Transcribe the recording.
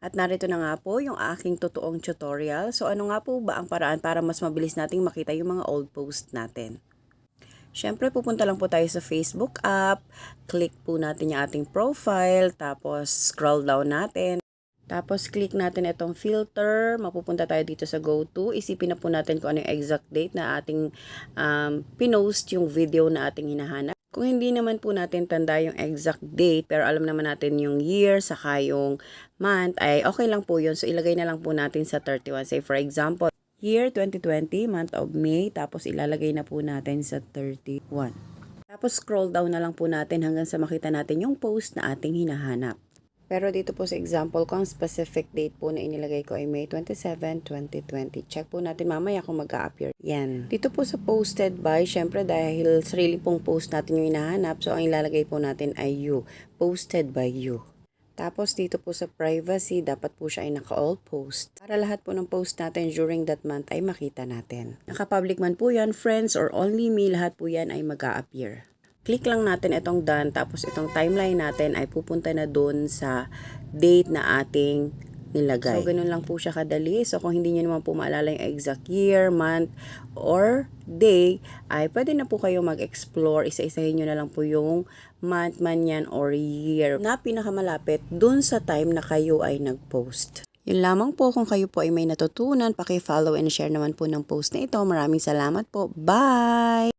At narito na nga po yung aking totoong tutorial. So ano nga po ba ang paraan para mas mabilis nating makita yung mga old post natin? Siyempre, pupunta lang po tayo sa Facebook app, click po natin yung ating profile, tapos scroll down natin. Tapos click natin itong filter, mapupunta tayo dito sa go to. Isipin na po natin kung ano yung exact date na ating um, pinost yung video na ating hinahanap. Kung hindi naman po natin tanda yung exact date, pero alam naman natin yung year, saka yung month, ay okay lang po yun. So, ilagay na lang po natin sa 31. Say, for example, year 2020, month of May, tapos ilalagay na po natin sa 31. Tapos, scroll down na lang po natin hanggang sa makita natin yung post na ating hinahanap. Pero dito po sa example ko, ang specific date po na inilagay ko ay May 27, 2020. Check po natin mamaya kung mag-a-appear. Yan. Dito po sa posted by, syempre dahil sarili pong post natin yung hinahanap, so ang ilalagay po natin ay you. Posted by you. Tapos dito po sa privacy, dapat po siya ay naka-all post. Para lahat po ng post natin during that month ay makita natin. Naka-public man po yan, friends, or only me, lahat po yan ay mag-a-appear click lang natin itong done tapos itong timeline natin ay pupunta na doon sa date na ating nilagay. So, ganun lang po siya kadali. So, kung hindi nyo naman po maalala yung exact year, month, or day, ay pwede na po kayo mag-explore. Isa-isahin nyo na lang po yung month man yan or year na pinakamalapit dun sa time na kayo ay nag-post. Yun lamang po kung kayo po ay may natutunan, paki-follow and share naman po ng post na ito. Maraming salamat po. Bye!